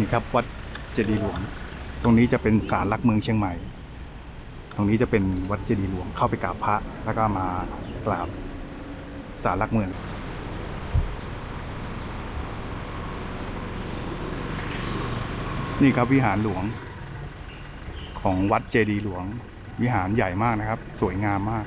นี่ครับ วัดเจดีย์หลวง ตรงนี้จะเป็นศาลหลักเมืองเชียงใหม่ ตรงนี้จะเป็นวัดเจดีย์หลวงเข้าไปกราบพระแล้วก็มากราบศาลหลักเมืองนี่ครับวิหารหลวง ของวัดเจดีย์หลวง วิหารใหญ่มากนะครับ สวยงามมาก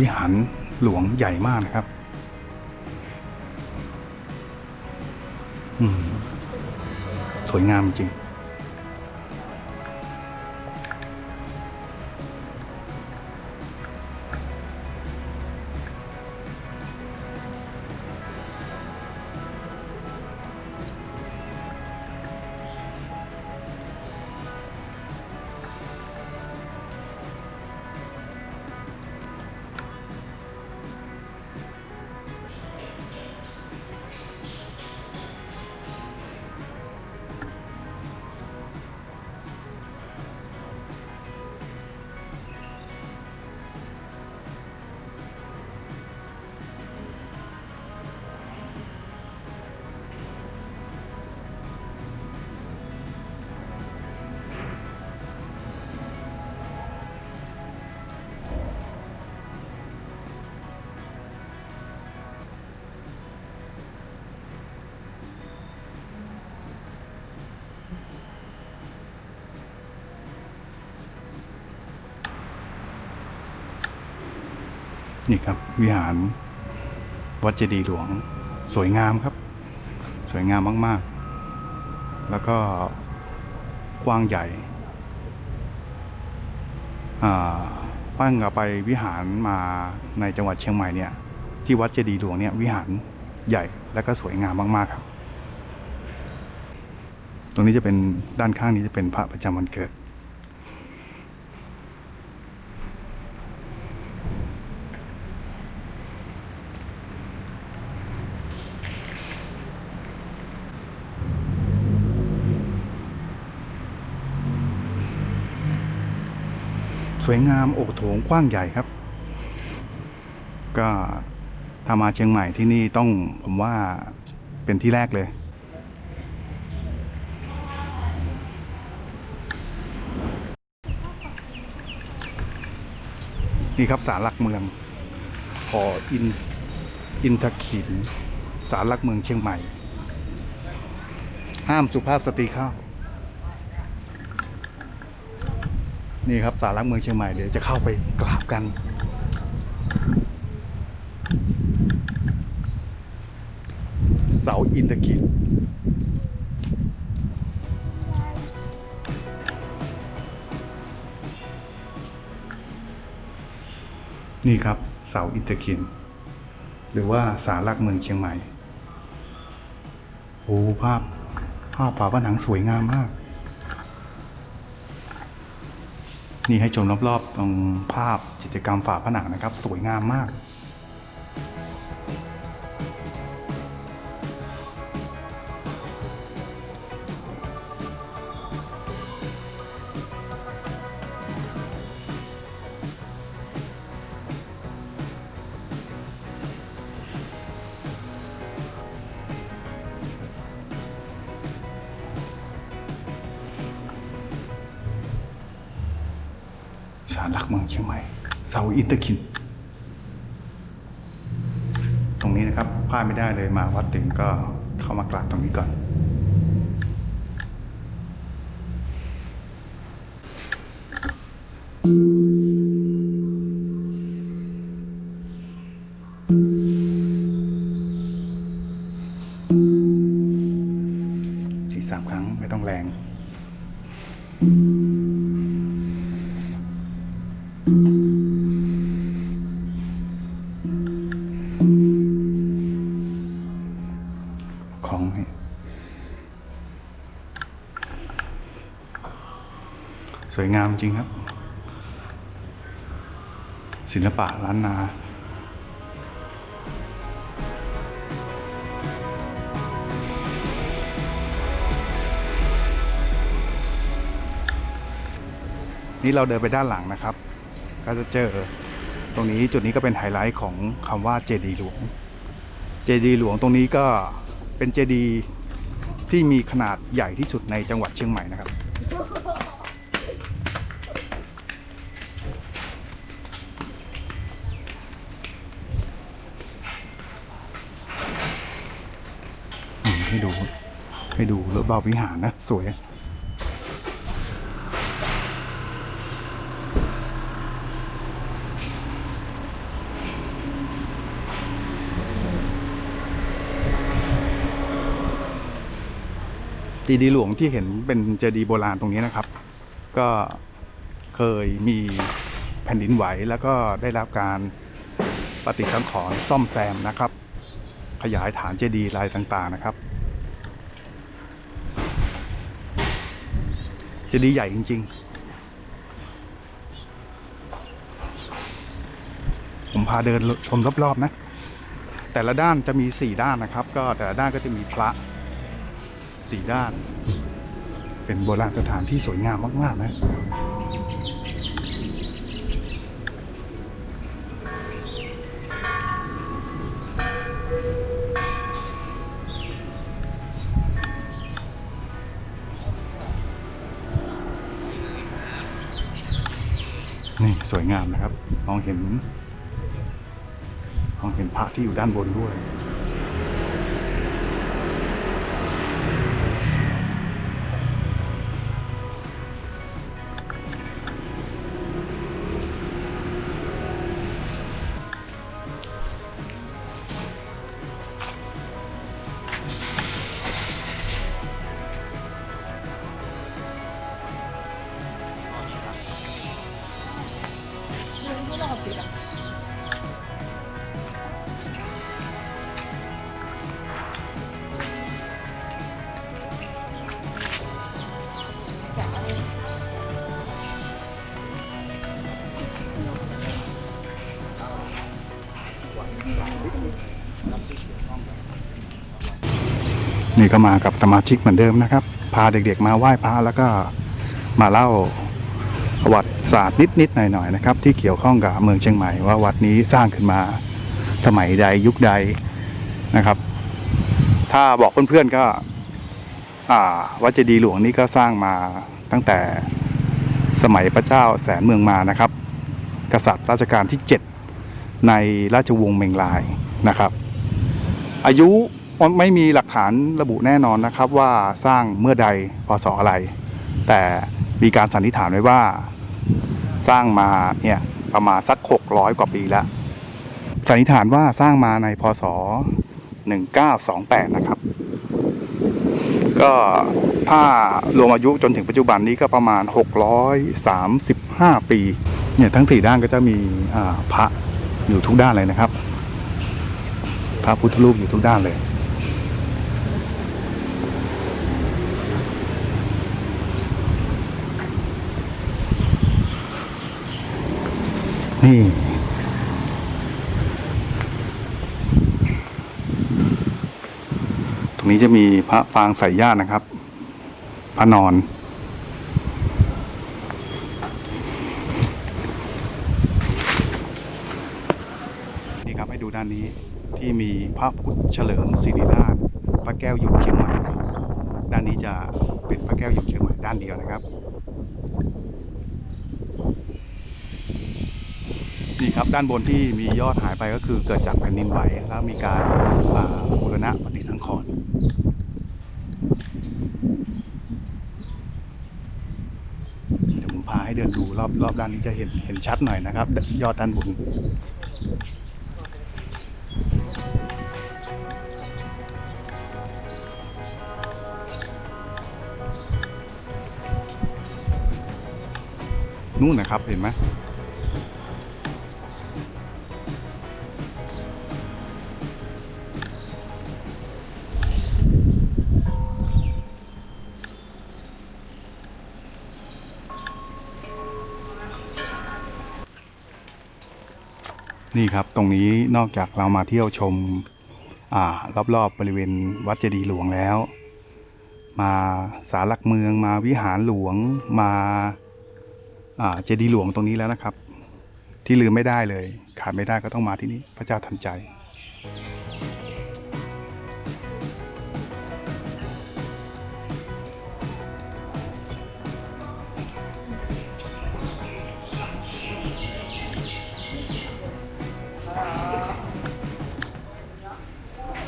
วิหารหลวงใหญ่มากนะครับ สวยงามจริง นี่ครับ วิหารวัดเจดีย์หลวง สวยงามครับ สวยงามมากๆ แล้วก็กว้างใหญ่อ่าปั้งกับไปวิหารมาในจังหวัดเชียงใหม่เนี่ย ที่วัดเจดีย์หลวงเนี่ยวิหารใหญ่และก็สวยงามมากๆครับ ตรงนี้จะเป็นด้านข้างนี้จะเป็นพระประจำวันเกิด วยงามโอโถงกว้างใหญ่ครับ ก็ถ้ามาเชียงใหม่ที่นี่ต้องผมว่าเป็นที่แรกเลย นี่ครับศาลหลักเมืองพออินอินทขินศาลหลักเมืองเชียงใหม่ ห้ามสุภาพสตรีเข้า นี่ครับศาลหลักเมืองเชียงใหม่เดี๋ยวจะเข้าไปกราบกัน เสาอินทกิจนี่ครับเสาอินทกิน หรือว่าศาลหลักเมืองเชียงใหม่โอ้ภาพภาพฝาผนังสวยงามมาก นี่ให้ชมรอบๆตรงภาพจิตรกรรมฝาผนังนะครับ สวยงามมากาลหลักเมืองเชียงใหม่เสาอินเตอร์คิน ตรงนี้นะครับพลาดไม่ได้เลยมาวัดถึงก็เข้ามากราบตรงนี้ก่อนสี่สามครั้งไม่ต้องแรงขอ สวยงามจริงครับ ศิลปะล้านนานี่เราเดินไปด้านหลังนะครับ ก็จะเจอตรงนี้จุดนี้ก็เป็นไฮไลท์ของคำว่าเจดีหลวง เจดีหลวงตรงนี้ก็เป็นเจดีที่มีขนาดใหญ่ที่สุดในจังหวัดเชียงใหม่นะครับ ให้ดู ให้ดูรถเบาวิหารนะ สวยเจดีย์หลวงที่เห็นเป็นเจดีย์โบราณตรงนี้นะครับ ก็เคยมีแผ่นดินไหวแล้วก็ได้รับการปฏิสังขรณ์ซ่อมแซมนะครับ ขยายฐานเจดีย์ลายต่างๆนะครับ จะดีใหญ่จริง ๆ ผมพาเดินชมรอบๆนะ แต่ละด้านจะมีสี่ด้านนะครับ ก็แต่ละด้านก็จะมีพระสี่ด้าน เป็นโบราณสถานที่สวยงามมาก ๆ นะ นี่สวยงามนะครับ มองเห็น มองเห็นพระที่อยู่ด้านบนด้วย นี่ก็มากับสมาชิกเหมือนเดิมนะครับ พาเด็กๆมาไหว้พระแล้วก็มาเล่าประวัติศาสตร์นิดๆหน่อยๆนะครับ ที่เกี่ยวข้องกับเมืองเชียงใหม่ว่าวัดนี้สร้างขึ้นมาสมัยใดยุคใดนะครับ ถ้าบอกเพื่อนๆก็วัดเจดีย์หลวงนี้ก็สร้างมาตั้งแต่สมัยพระเจ้าแสนเมืองมานะครับ กษัตริย์รัชกาลที่ 7 ในราชวงศ์เมงลายนะครับ อายุไม่มีหลักฐานระบุแน่นอนนะครับว่าสร้างเมื่อใดพศอะไร แต่มีการสันนิษฐานไว้ว่าสร้างมาเนี่ยประมาณสัก 600 กว่าปีแล้วสันนิษฐานว่าสร้างมาในพศ 1928 นะครับ ก็ถ้ารวมอายุจนถึงปัจจุบันนี้ก็ประมาณ 635 ปี เนี่ยทั้งสี่ด้านก็จะมีพระ อยู่ทุกด้านเลยนะครับ พระพุทธรูปอยู่ทุกด้านเลย นี่ ตรงนี้จะมีพระปางใส่ญาตินะครับ พระนอน นี่ครับให้ดูด้านนี้ที่มีพระพุทธเฉลิมศิริราชพระแก้วหยกเชียงใหม่ ด้านนี้จะเป็นพระแก้วหยกเชียงใหม่ด้านเดียวนะครับนี่ครับด้านบนที่มียอดหายไปก็คือเกิดจากแผ่นดินไหวแล้วมีการบูรณะปฏิสังขรณ์เดี๋ยวผมพาให้เดินดูรอบรอบด้านนี้จะเห็นเห็นชัดหน่อยนะครับ ยอดด้านบน นู่นนะครับเห็นไหมนี่ครับ ตรงนี้นอกจากเรามาเที่ยวชมอ่ารอบๆบริเวณวัดเจดีย์หลวงแล้ว มาศาลหลักเมืองมาวิหารหลวงมา เจดีย์หลวงตรงนี้แล้วนะครับ ที่ลืมไม่ได้เลย ขาดไม่ได้ก็ต้องมาที่นี่พระเจ้าทันใจ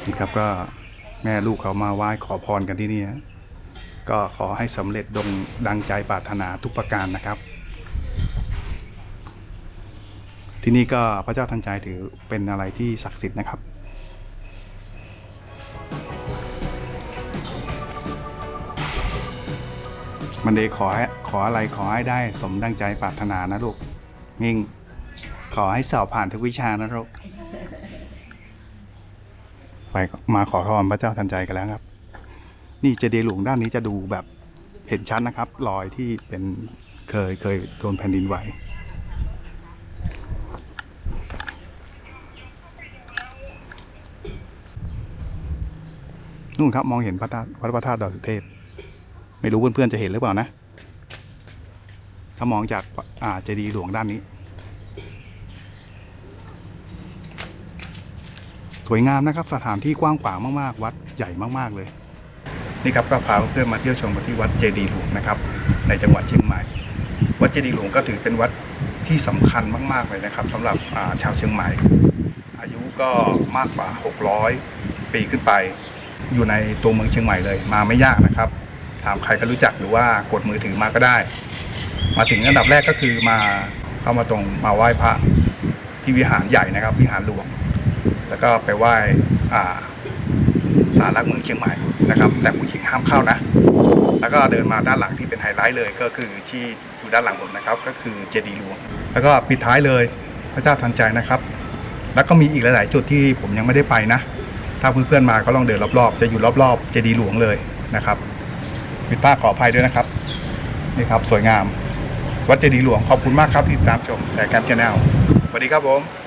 นี่ครับก็แม่ลูกเขามาไหว้ขอพรกันที่นี่ก็ขอให้สำเร็จดงดังใจปรารถนาทุกประการนะครับ ที่นี่ก็พระเจ้าทันใจถือเป็นอะไรที่ศักดิ์สิทธิ์นะครับ มันเดย์ขอขออะไรขอให้ได้สมดังใจปรารถนานะลูกมิ่งขอให้สอบผ่านทุกวิชานะลูกไปมาขอพรพระเจ้าทันใจกันแล้วครับ นี่เจดีย์หลวงด้านนี้จะดูแบบเห็นชัดนะครับ รอยที่เป็นเคยเคยโดนแผ่นดินไหว นู่นครับมองเห็นพระธาตุวัดพระธาตุดอยสุเทพ ไม่รู้เพื่อนๆจะเห็นหรือเปล่านะ ถ้ามองจากอ่าเจดีย์หลวงด้านนี้ สวยงามนะครับ สถานที่กว้างขวางมากๆ วัดใหญ่มากๆเลยนี่ครับก็พาเพื่อนมาเที่ยวชมที่วัดเจดีย์หลวงนะครับ ในจังหวัดเชียงใหม่ วัดเจดีย์หลวงก็ถือเป็นวัดที่สำคัญมาก ๆเลยนะครับสำหรับชาวเชียงใหม่ อายุก็มากกว่า 600 ปีขึ้นไป อยู่ในตัวเมืองเชียงใหม่เลย มาไม่ยากนะครับ ถามใครก็รู้จักหรือว่ากดมือถือมาก็ได้ มาถึงอันดับแรกก็คือมาเข้ามาตรงมาไหว้พระที่วิหารใหญ่นะครับ วิหารหลวง แล้วก็ไปไหว้ศาลหลักเมืองเชียงใหม่นะครับ แต่ผู้หญิงห้ามเข้านะ แล้วก็เดินมาด้านหลังที่เป็นไฮไลท์เลย ก็คือที่อยู่ด้านหลังผมนะครับ ก็คือเจดีย์หลวง แล้วก็ปิดท้ายเลยพระเจ้าทันใจนะครับ แล้วก็มีอีกหลาย ๆ จุดที่ผมยังไม่ได้ไปนะ ถ้าเพื่อนๆมาก็ลองเดินรอบๆ จะอยู่รอบๆเจดีย์หลวงเลยนะครับผิดพลาดขออภัยด้วยนะครับนี่ครับสวยงาม วัดเจดีย์หลวงขอบคุณมากครับที่ตามชมแสแคมป์ชาแนลสวัสดีครับผม